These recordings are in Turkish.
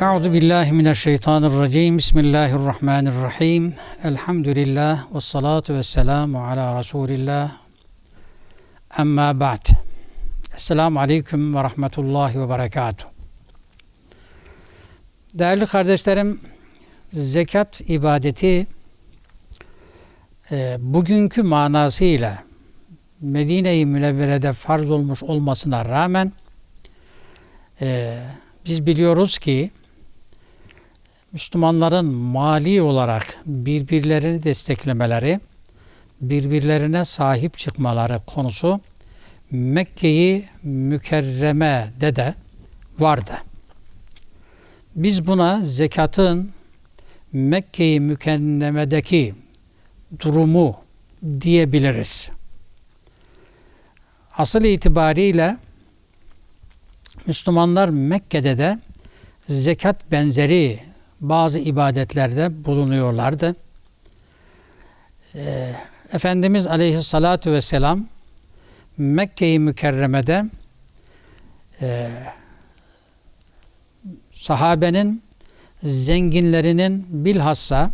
Euzu billahi mineşşeytanirracim. Bismillahirrahmanirrahim. Elhamdülillah ve salatu ve selamu ala Resulillah. Amma ba'd. Esselamu aleyküm ve rahmetullahi ve berekatuhu. Değerli kardeşlerim, zekat ibadeti e, bugünkü manasıyla Medine-i Münevvere'de farz olmuş olmasına rağmen e, biz biliyoruz ki Müslümanların mali olarak birbirlerini desteklemeleri, birbirlerine sahip çıkmaları konusu Mekke'yi mükerremede de vardı. Biz buna zekatın Mekke'yi mükerremedeki durumu diyebiliriz. Asıl itibariyle Müslümanlar Mekke'de de zekat benzeri bazı ibadetlerde bulunuyorlardı. Ee, Efendimiz Aleyhisselatü Vesselam Mekke-i Mükerreme'de e, sahabenin zenginlerinin bilhassa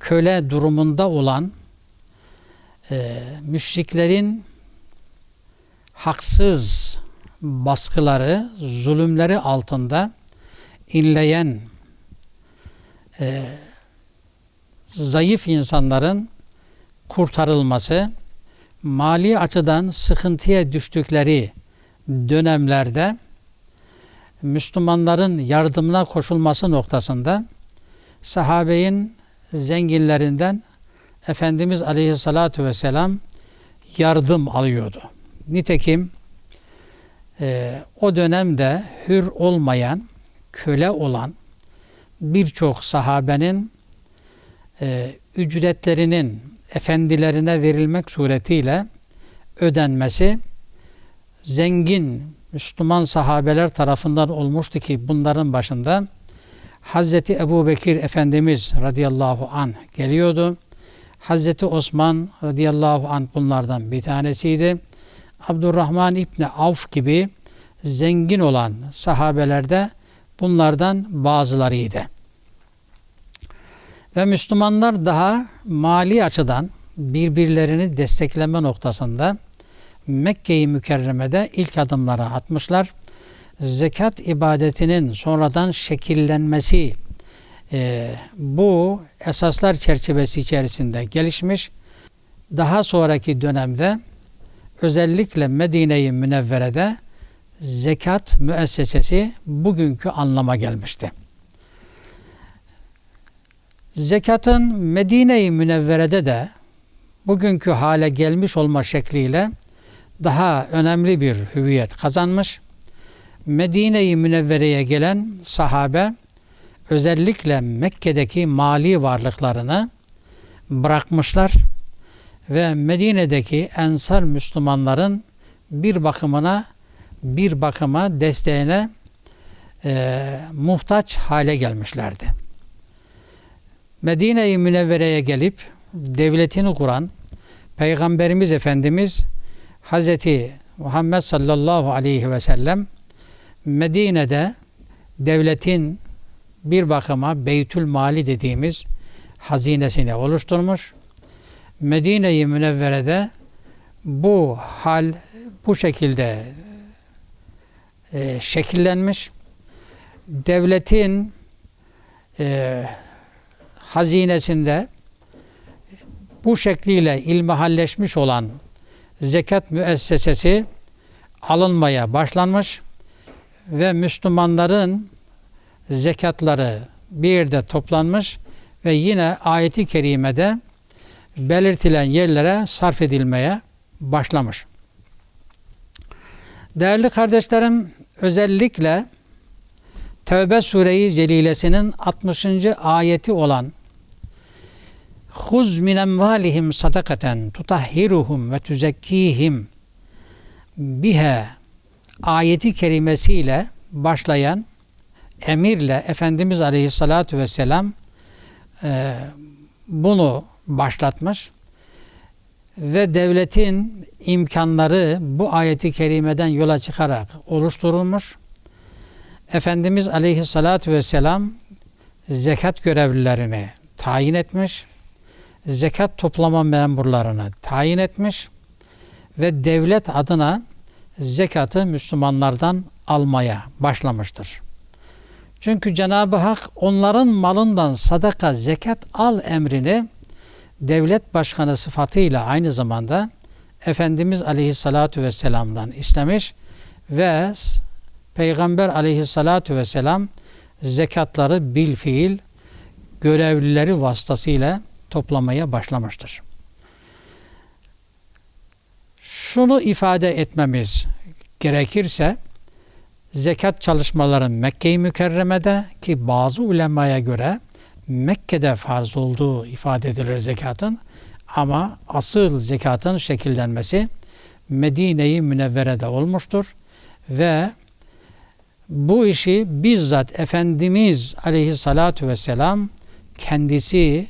köle durumunda olan e, müşriklerin haksız baskıları, zulümleri altında inleyen e, zayıf insanların kurtarılması, mali açıdan sıkıntıya düştükleri dönemlerde Müslümanların yardımına koşulması noktasında sahabeyin zenginlerinden Efendimiz Aleyhisselatü Vesselam yardım alıyordu. Nitekim e, o dönemde hür olmayan, köle olan birçok sahabenin e, ücretlerinin efendilerine verilmek suretiyle ödenmesi zengin Müslüman sahabeler tarafından olmuştu ki bunların başında Hazreti Ebu Bekir Efendimiz radıyallahu an geliyordu. Hazreti Osman radıyallahu an bunlardan bir tanesiydi. Abdurrahman İbni Avf gibi zengin olan sahabelerde bunlardan bazılarıydı. Ve Müslümanlar daha mali açıdan birbirlerini destekleme noktasında Mekke-i Mükerreme'de ilk adımları atmışlar. Zekat ibadetinin sonradan şekillenmesi e, bu esaslar çerçevesi içerisinde gelişmiş. Daha sonraki dönemde özellikle Medine-i Münevvere'de zekat müessesesi bugünkü anlama gelmişti. Zekatın Medine-i Münevvere'de de bugünkü hale gelmiş olma şekliyle daha önemli bir hüviyet kazanmış. Medine-i Münevvere'ye gelen sahabe özellikle Mekke'deki mali varlıklarını bırakmışlar ve Medine'deki ensar Müslümanların bir bakımına bir bakıma desteğine e, muhtaç hale gelmişlerdi. Medine-i Münevvere'ye gelip devletini kuran Peygamberimiz Efendimiz Hazreti Muhammed sallallahu aleyhi ve sellem Medine'de devletin bir bakıma Beytül Mali dediğimiz hazinesini oluşturmuş. Medine-i Münevvere'de bu hal bu şekilde e, şekillenmiş. Devletin e, hazinesinde bu şekliyle ilmihalleşmiş olan zekat müessesesi alınmaya başlanmış ve Müslümanların zekatları bir yerde toplanmış ve yine ayeti kerimede belirtilen yerlere sarf edilmeye başlamış. Değerli kardeşlerim, özellikle Tevbe Sure-i Celilesinin 60. ayeti olan Huz min emvalihim sadakaten tutahhiruhum ve tuzekkihim bihe ayeti kerimesiyle başlayan emirle Efendimiz Aleyhisselatü Vesselam e, bunu başlatmış ve devletin imkanları bu ayeti kerimeden yola çıkarak oluşturulmuş. Efendimiz aleyhissalatu vesselam zekat görevlilerini tayin etmiş, zekat toplama memurlarını tayin etmiş ve devlet adına zekatı Müslümanlardan almaya başlamıştır. Çünkü Cenab-ı Hak onların malından sadaka, zekat al emrini devlet başkanı sıfatıyla aynı zamanda Efendimiz Aleyhissalatu vesselam'dan istemiş ve Peygamber Aleyhissalatu vesselam zekatları bil fiil görevlileri vasıtasıyla toplamaya başlamıştır. Şunu ifade etmemiz gerekirse zekat çalışmaları Mekke-i Mükerreme'de ki bazı ulemaya göre Mekke'de farz olduğu ifade edilir zekatın ama asıl zekatın şekillenmesi Medine-i Münevvere'de olmuştur ve bu işi bizzat Efendimiz aleyhissalatu vesselam kendisi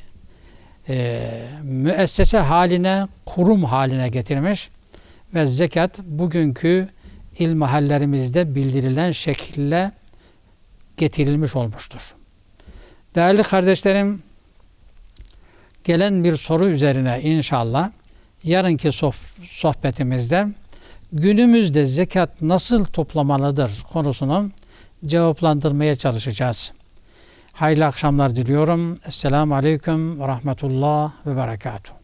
e, müessese haline, kurum haline getirmiş ve zekat bugünkü il mahallerimizde bildirilen şekilde getirilmiş olmuştur. Değerli kardeşlerim, gelen bir soru üzerine inşallah yarınki sohbetimizde günümüzde zekat nasıl toplamalıdır konusunu cevaplandırmaya çalışacağız. Hayırlı akşamlar diliyorum. Esselamu Aleyküm ve Rahmetullah ve Berekatuhu.